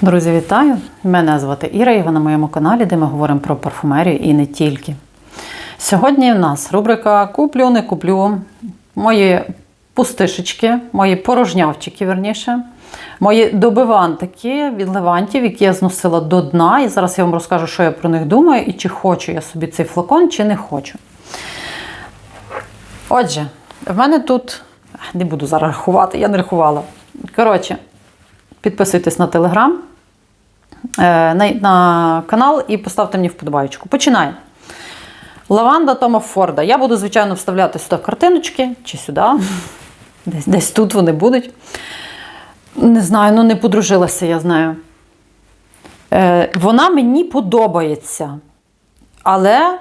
Друзі, вітаю! Мене звати Іра, і ви на моєму каналі, де ми говоримо про парфумерію і не тільки. Сьогодні в нас рубрика Куплю, не куплю. Мої пустишечки, мої порожнявчики, верніше, мої добивантики від левантів, які я зносила до дна. І зараз я вам розкажу, що я про них думаю, і чи хочу я собі цей флакон, чи не хочу. Отже, в мене тут не буду зараз рахувати, я не рахувала. Коротше, підписуйтесь на телеграм, на канал і поставте мені вподобайку. Починаємо. Лаванда Тома Форда. Я буду, звичайно, вставляти сюди картиночки чи сюди. Десь, десь тут вони будуть. Не знаю, ну не подружилася, я знаю. Е, вона мені подобається. Але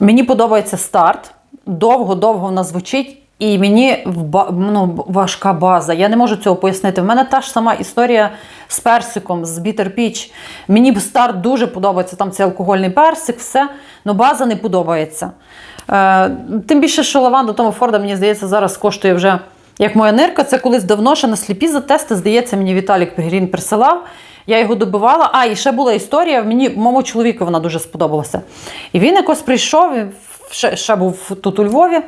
мені подобається старт. Довго-довго вона звучить. І мені ну, важка база. Я не можу цього пояснити. В мене та ж сама історія з персиком, з Peach. Мені старт дуже подобається, там цей алкогольний персик, все, але база не подобається. Е, Тим більше, що лаванда Тома Форда, мені здається, зараз коштує вже як моя нирка. Це колись давно ще на сліпі затести, здається, мені Віталік Пегрін присилав. Я його добивала. А, і ще була історія. Мені моєму чоловіку вона дуже сподобалася. І він якось прийшов, ще, ще був тут у Львові.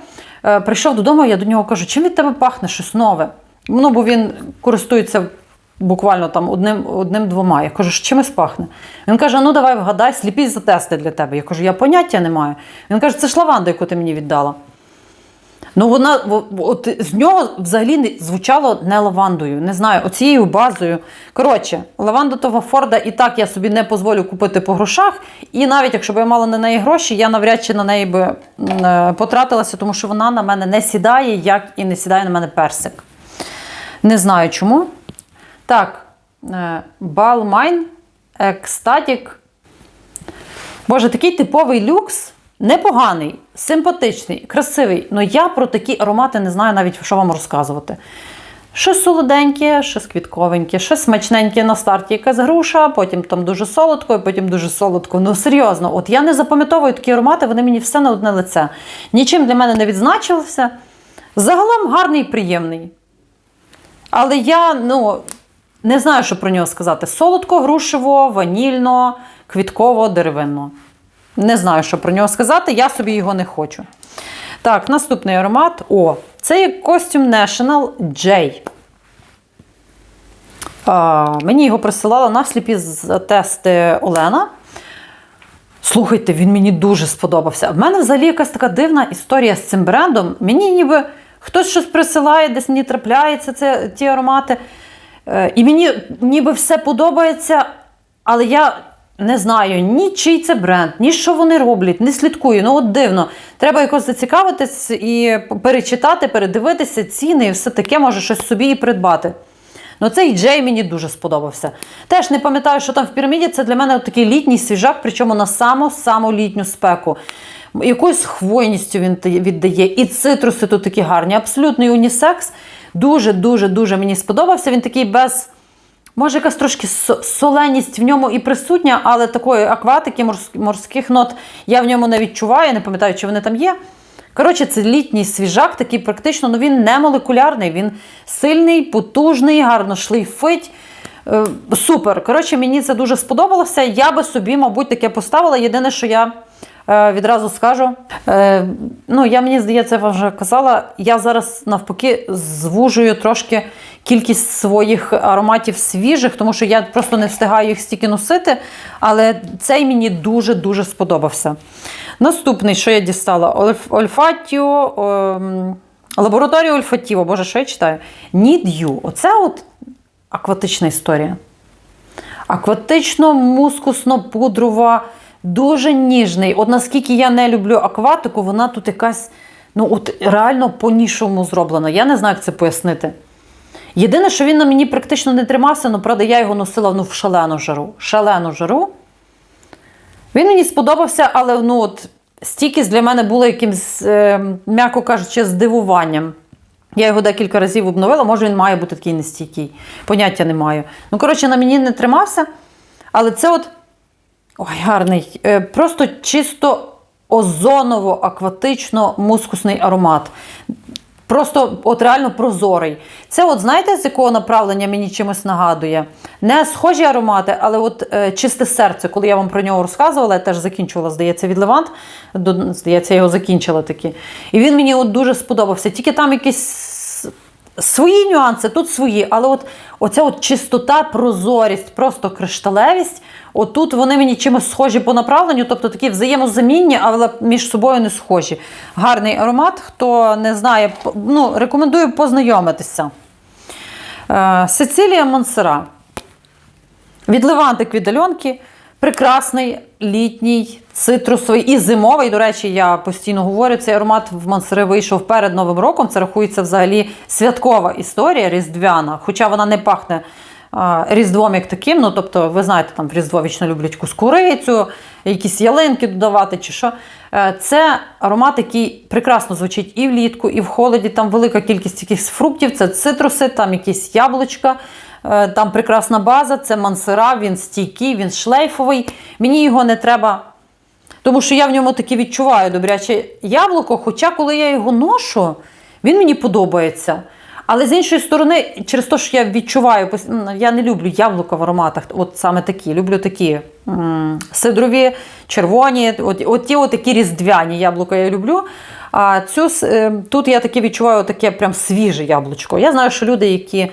Е, прийшов додому, я до нього кажу, чим від тебе пахне щось нове? Ну, бо він користується буквально там одним, одним-двома. Я кажу, що чимось пахне. Він каже: ну давай вгадай, сліпі затести для тебе. Я кажу, я поняття не маю. Він каже, це ж лаванда, яку ти мені віддала. Ну, вона от з нього взагалі не звучало не лавандою. Не знаю, оцією базою. Коротше, лаванда того Форда і так я собі не дозволю купити по грошах. І навіть якщо б я мала на неї гроші, я навряд чи на неї би е, потратилася, тому що вона на мене не сідає, як і не сідає на мене персик. Не знаю чому. Так, Balmain Ecstatic. Боже, такий типовий люкс. Непоганий, симпатичний, красивий. Ну я про такі аромати не знаю навіть, що вам розказувати. Щось солоденьке, щось квітковеньке, щось смачненьке на старті, якась груша, потім там дуже солодко, і потім дуже солодко. Ну, серйозно, от я не запам'ятовую такі аромати, вони мені все на одне лице. Нічим для мене не відзначилося. Загалом гарний і приємний. Але я ну, не знаю, що про нього сказати: солодко, грушево, ванільно, квітково, деревинно. Не знаю, що про нього сказати, я собі його не хочу. Так, наступний аромат. О, це є костюм National J. А, Мені його присилала на сліпі тести Олена. Слухайте, він мені дуже сподобався. В мене взагалі якась така дивна історія з цим брендом. Мені ніби хтось щось присилає, десь мені трапляється це, ті аромати. Е, і мені ніби все подобається, але я не знаю ні чий це бренд, ні що вони роблять, не слідкую. Ну от дивно. Треба якось зацікавитись і перечитати, передивитися ціни і все таке, може щось собі і придбати. Ну цей Джей мені дуже сподобався. Теж не пам'ятаю, що там в піраміді. Це для мене такий літній свіжак, причому на саму-саму літню спеку. Якоюсь хвойністю він віддає. І цитруси тут такі гарні. Абсолютний унісекс. Дуже-дуже дуже мені сподобався. Він такий без. Може, якась трошки соленість в ньому і присутня, але такої акватики, морських нот я в ньому не відчуваю, не пам'ятаю, чи вони там є. Коротше, це літній свіжак, такий практично, ну він не молекулярний, він сильний, потужний, гарно шлейфить. Е, супер. Коротше, мені це дуже сподобалося. Я би собі, мабуть, таке поставила. Єдине, що я відразу скажу. Е, ну, я мені здається, я вже казала, я зараз навпаки звужую трошки кількість своїх ароматів свіжих, тому що я просто не встигаю їх стільки носити. Але цей мені дуже-дуже сподобався. Наступний, що я дістала, Ольфатіо, ем, лабораторія Ольфатіво, боже, що я читаю? Need You. Оце от акватична історія. Акватично-мускусно-пудрова, дуже ніжний. От наскільки я не люблю акватику, вона тут якась ну от реально по-нішому зроблена. Я не знаю, як це пояснити. Єдине, що він на мені практично не тримався, ну, правда, я його носила ну, в шалену жару. Шалену жару. Він мені сподобався, але ну, от, стійкість для мене була якимсь, е, м'яко кажучи, здивуванням. Я його декілька разів обновила, може він має бути такий нестійкий. Поняття не маю. Ну, коротше, на мені не тримався. Але це от ой, гарний, е, просто чисто озоново-акватично-мускусний аромат. Просто от реально прозорий. Це, от знаєте, з якого направлення мені чимось нагадує? Не схожі аромати, але от е, чисте серце, коли я вам про нього розказувала, я теж закінчувала, здається, від Левант. Здається, я його закінчила таки. І він мені от дуже сподобався. Тільки там якісь свої нюанси, тут свої, але от оця от чистота, прозорість, просто кришталевість. Отут вони мені чимось схожі по направленню, тобто такі взаємозамінні, але між собою не схожі. Гарний аромат. Хто не знає, ну, рекомендую познайомитися. Е, Сицилія Монсера. Від Левантик від. Прекрасний літній, цитрусовий і зимовий. До речі, я постійно говорю, цей аромат в Монсери вийшов перед Новим роком. Це рахується взагалі святкова історія, різдвяна. Хоча вона не пахне різдвом як таким. Ну, тобто, ви знаєте, там в Різдво вічно люблять кускурицю, якісь ялинки додавати чи що. Е, Це аромат, який прекрасно звучить і влітку, і в холоді. Там велика кількість якихось фруктів, це цитруси, там якісь яблучка. Е, Там прекрасна база, це мансера, він стійкий, він шлейфовий. Мені його не треба, тому що я в ньому таки відчуваю добряче яблуко. Хоча, коли я його ношу, він мені подобається. Але з іншої сторони, через те, що я відчуваю, я не люблю яблука в ароматах, от саме такі. Люблю такі сидрові, червоні, от, от ті от такі різдвяні яблука я люблю. А цю, е, тут я таке відчуваю таке прям свіже яблучко. Я знаю, що люди, які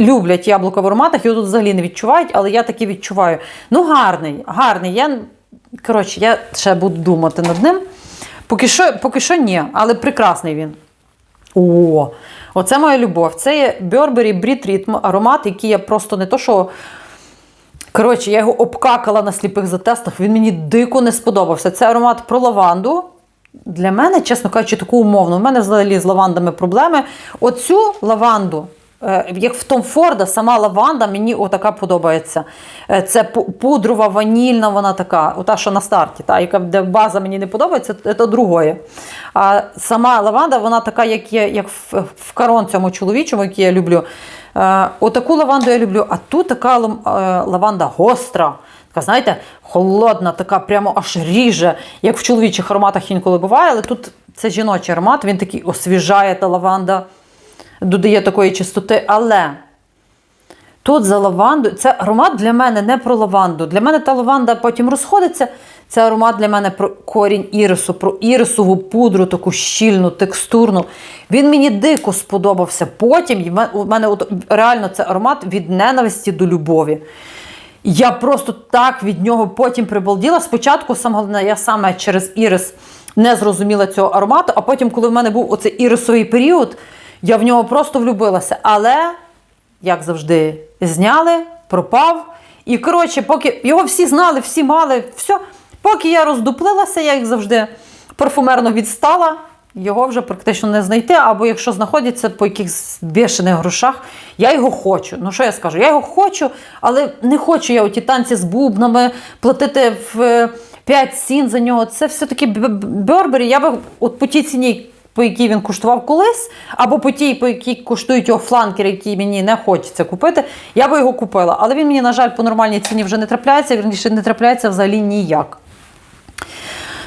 люблять яблука в ароматах, його тут взагалі не відчувають, але я таке відчуваю. Ну, гарний, гарний. Я, коротше, я ще буду думати над ним. Поки що, поки що ні, але прекрасний він. О, оце моя любов. Це є Burberry Brit Rhythm аромат, який я просто не то, що. Коротше, я його обкакала на сліпих затестах, він мені дико не сподобався. Це аромат про лаванду. Для мене, чесно кажучи, таку умовну. У мене взагалі з лавандами проблеми. Оцю лаванду, як в Том Форда, сама лаванда мені отака подобається. Е, Це пудрова, ванільна, вона така, ота, що на старті, та, яка де база мені не подобається, це другое. А сама лаванда, вона така, як є, як в, карон цьому чоловічому, який я люблю. Е, Отаку лаванду я люблю, а тут така е, лаванда гостра. Така, знаєте, холодна, така прямо аж ріже, як в чоловічих ароматах інколи буває, але тут це жіночий аромат, він такий освіжає та лаванда, додає такої чистоти. Але тут за лаванду, це аромат для мене не про лаванду. Для мене та лаванда потім розходиться. Це аромат для мене про корінь ірису, про ірисову пудру, таку щільну, текстурну. Він мені дико сподобався. Потім у мене реально це аромат від ненависті до любові. Я просто так від нього потім прибалділа. Спочатку саме головне, я саме через ірис не зрозуміла цього аромату, а потім, коли в мене був оцей ірисовий період, я в нього просто влюбилася. Але, як завжди, зняли, пропав. І коротше, поки його всі знали, всі мали, все. Поки я роздуплилася, я як завжди парфумерно відстала. Його вже практично не знайти, або якщо знаходиться по якихось бешених грошах, я його хочу. Ну що я скажу? Я його хочу, але не хочу я оті танці з бубнами платити в 5 сін за нього. Це все-таки Бербері. Я би от по тій ціні, по якій він куштував колись, або по тій, по якій коштують його фланкери, які мені не хочеться купити, я би його купила. Але він мені, на жаль, по нормальній ціні вже не трапляється, вірніше не трапляється взагалі ніяк.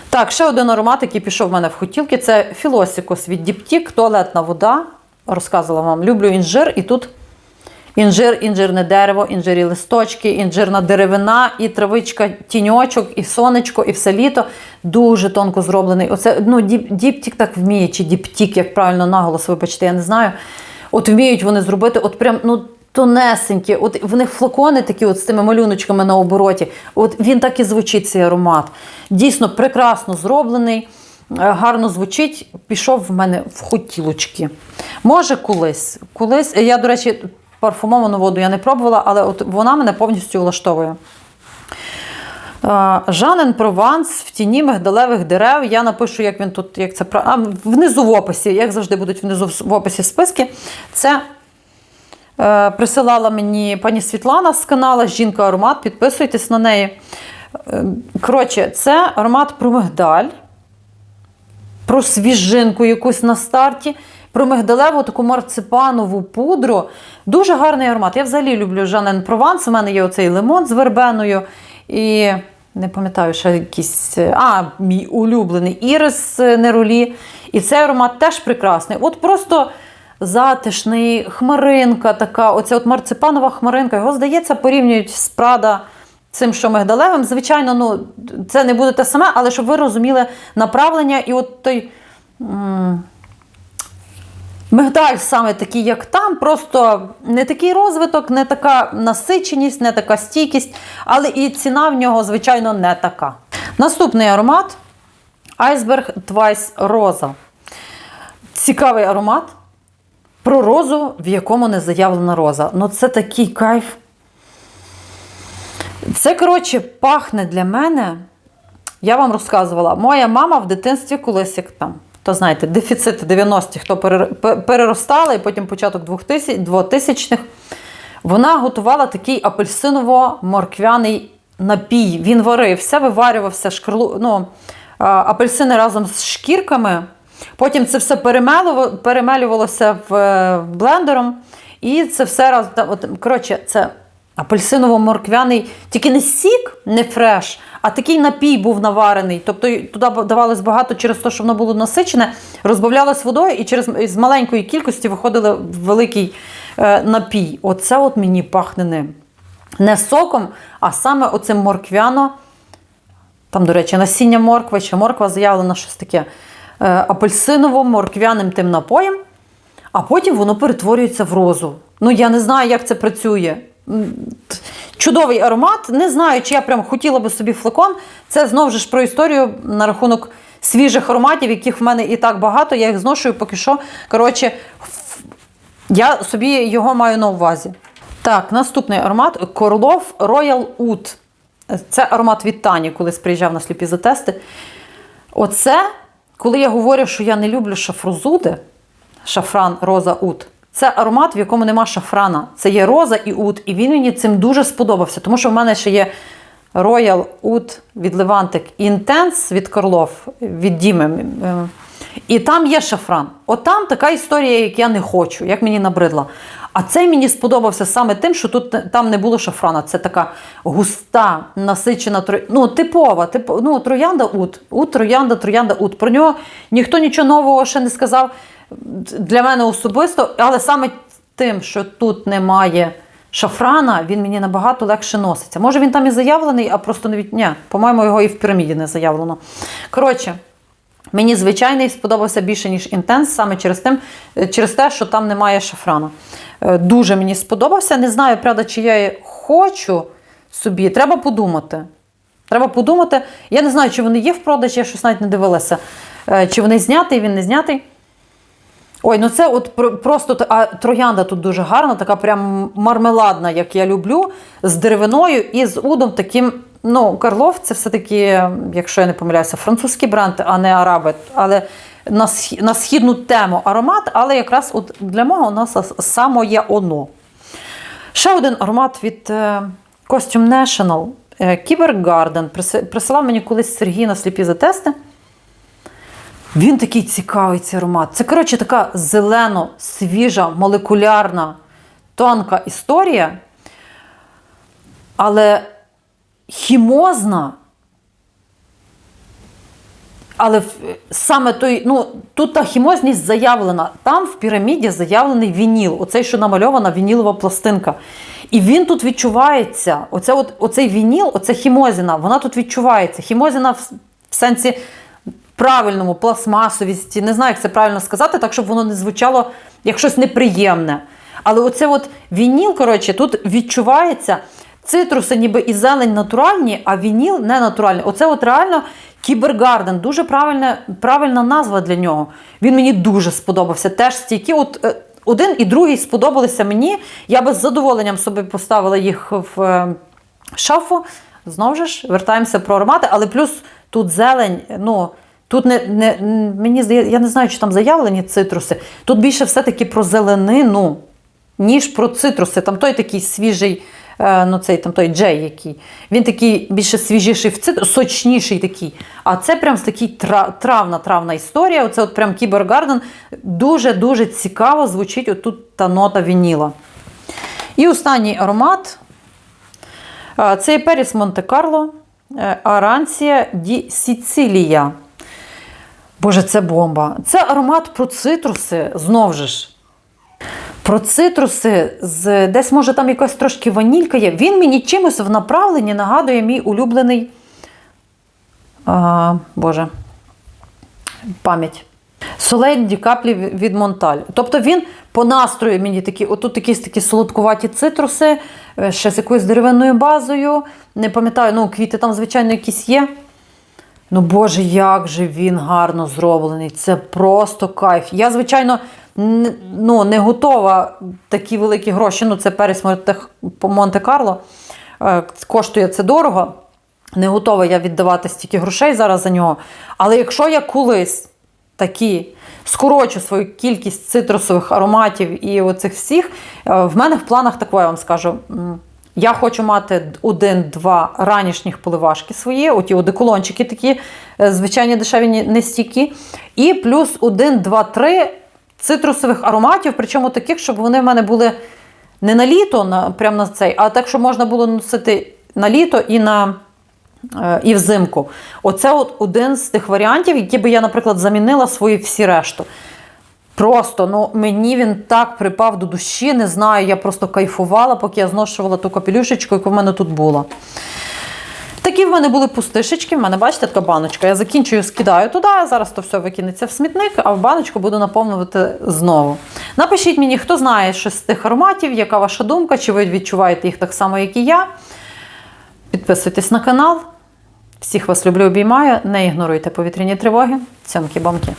Так, ще один аромат, який пішов в мене в хотілки, це Філосікос від Діптік, туалетна вода. Розказувала вам, люблю інжир, і тут інжир, інжирне дерево, інжирі листочки, інжирна деревина, і травичка, тіньочок, і сонечко, і все літо. Дуже тонко зроблений. Оце ну, діп, Діптік так вміє, чи Діптік, як правильно наголос, вибачте, я не знаю. От вміють вони зробити, от прям, ну. Тонесенькі, от в них флакони такі от з тими малюночками на обороті. От він так і звучить цей аромат. Дійсно прекрасно зроблений, е, гарно звучить. Пішов в мене в хотілочки. Може, колись. колись. Я, до речі, парфумовану воду я не пробувала, але от вона мене повністю влаштовує. Жанен Прованс в тіні мигдалевих дерев. Я напишу, як він тут, як це а, внизу в описі, як завжди будуть внизу в описі списки. Це Е, Присилала мені пані Світлана з каналу Жінка Аромат. Підписуйтесь на неї. Е, Коротше, це аромат про мигдаль, про свіжинку якусь на старті, про мигдалеву таку марципанову пудру. Дуже гарний аромат. Я взагалі люблю Жанен Прованс. У мене є оцей лимон з вербеною. І не пам'ятаю, ще якийсь. А, мій улюблений ірис неролі. І цей аромат теж прекрасний. От просто затишний, хмаринка така, оця от марципанова хмаринка. Його, здається, порівнюють з Прада цим, що мигдалевим. Звичайно, ну, це не буде те саме, але щоб ви розуміли направлення і от той. м, Мигдаль саме такий, як там, просто не такий розвиток, не така насиченість, не така стійкість, але і ціна в нього, звичайно, не така. Наступний аромат Iceberg Twice Rosa. Цікавий аромат про розу, в якому не заявлена роза. Ну, це такий кайф. Це, коротше, пахне для мене. Я вам розказувала, моя мама в дитинстві колись як там, то знаєте, дефіцит 90-х, хто перер- переростала, і потім початок 2000 2000-х, вона готувала такий апельсиново-морквяний напій. Він варився, виварювався шкрлу, ну, апельсини разом з шкірками. Потім це все перемелювалося в е, блендером. І це все раз. коротше, це апельсиново-морквяний, тільки не сік, не фреш, а такий напій був наварений. Тобто туди давалось багато через те, що воно було насичене, розбавлялось водою і через з маленької кількості виходили великий е, напій. Оце от мені пахне ним. Не соком, а саме оцим морквяно. Там, до речі, насіння моркви чи морква заявлена щось таке е, апельсиново-морквяним тим напоєм, а потім воно перетворюється в розу. Ну, я не знаю, як це працює. Чудовий аромат. Не знаю, чи я прям хотіла би собі флакон. Це знову ж про історію на рахунок свіжих ароматів, яких в мене і так багато. Я їх зношую поки що. Коротше, я собі його маю на увазі. Так, наступний аромат Корлов Royal Oud. Це аромат від Тані, колись приїжджав на сліпі затести. Оце, коли я говорю, що я не люблю шафрозуди, шафран, роза, ут. Це аромат, в якому нема шафрана. Це є роза і ут, і він мені цим дуже сподобався, тому що в мене ще є Royal Oud від Левантик Intense від Корлов, від Діми. І там є шафран. От там така історія, як я не хочу, як мені набридла. А цей мені сподобався саме тим, що тут там не було шафрана. Це така густа, насичена ну, типова, тип... ну, троянда ут. Ут, троянда, троянда ут. Про нього ніхто нічого нового ще не сказав для мене особисто, але саме тим, що тут немає шафрана, він мені набагато легше носиться. Може він там і заявлений, а просто не від... Ні, по-моєму, його і в піраміді не заявлено. Коротше. Мені звичайний сподобався більше, ніж інтенс, саме через, тим, е, через те, що там немає шафрану. Е, Дуже мені сподобався. Не знаю, правда, чи я хочу собі. Треба подумати. Треба подумати. Я не знаю, чи вони є в продажі, я щось навіть не дивилася. Е, Чи вони знятий, він не знятий. Ой, ну це от просто а троянда тут дуже гарна, така прям мармеладна, як я люблю, з деревиною і з удом таким. Ну, Карлов це все-таки, якщо я не помиляюся, французький бренд, а не араби. Але на, на східну тему аромат, але якраз от для мого у нас ас- само є оно. Ще один аромат від е, Costume National Garden. Присилав мені колись Сергій на сліпі затести. Він такий цікавий цей аромат. Це, коротше, така зелено, свіжа, молекулярна, тонка історія, але хімозна. Але саме той, ну, тут та хімозність заявлена. Там в піраміді заявлений вініл, оцей, що намальована вінілова пластинка. І він тут відчувається. Оце от, оцей вініл, оця хімозіна, вона тут відчувається. Хімозіна в, в сенсі правильному, пластмасовісті. Не знаю, як це правильно сказати, так щоб воно не звучало як щось неприємне. Але оце от вініл, коротше, тут відчувається. Цитруси, ніби і зелень натуральні, а вініл не натуральний. Оце от реально кібергарден. Дуже правильна, правильна назва для нього. Він мені дуже сподобався. Теж стійкі. От е, один і другий сподобалися мені. Я би з задоволенням собі поставила їх в е, шафу. Знову ж вертаємося про аромати, але плюс тут зелень. ну, Тут не, не мені я не знаю, чи там заявлені цитруси. Тут більше все-таки про зеленину, ніж про цитруси. Там той такий свіжий, е, ну цей там той Джей, який. Він такий більше свіжіший в цитрус, сочніший такий. А це прям такий травна-травна історія. Оце от прям Кібергарден. Дуже-дуже цікаво звучить отут та нота вініла. І останній аромат. Е, Це Періс Монте-Карло. е, Аранція ді Сіцилія. Боже, це бомба. Це аромат про цитруси, знов же ж. Про цитруси, з, десь може там якась трошки ванілька є. Він мені чимось в направленні нагадує мій улюблений. А, Боже, пам'ять. Солені каплі від Монталь. Тобто він по настрою мені такі, отут якісь такі солодкуваті цитруси, е, ще з якоюсь деревинною базою. Не пам'ятаю, ну, квіти там, звичайно, якісь є. Ну, Боже, як же він гарно зроблений. Це просто кайф. Я, звичайно, ну, не готова такі великі гроші. Ну, це по Монте-Карло. Е, Коштує це дорого. Не готова я віддавати стільки грошей зараз за нього. Але якщо я колись такі скорочу свою кількість цитрусових ароматів і оцих всіх, е, в мене в планах таке, я вам скажу. Я хочу мати один-два ранішніх поливашки свої, оті одеколончики такі, е, звичайні дешеві не стійкі. І плюс один, два, три цитрусових ароматів, причому таких, щоб вони в мене були не на літо, на, прямо на цей, а так, щоб можна було носити на літо і на. е, І взимку. Оце от один з тих варіантів, які би я, наприклад, замінила свої всі решту. Просто ну, мені він так припав до душі, не знаю, я просто кайфувала, поки я зношувала ту капелюшечку, яка в мене тут була. Такі в мене були пустишечки. В мене, бачите, така баночка. Я закінчую, скидаю туди, зараз то все викинеться в смітник, а в баночку буду наповнювати знову. Напишіть мені, хто знає щось з тих ароматів, яка ваша думка, чи ви відчуваєте їх так само, як і я. Підписуйтесь на канал. Всіх вас люблю, обіймаю. Не ігноруйте повітряні тривоги. Цьомки-бомки.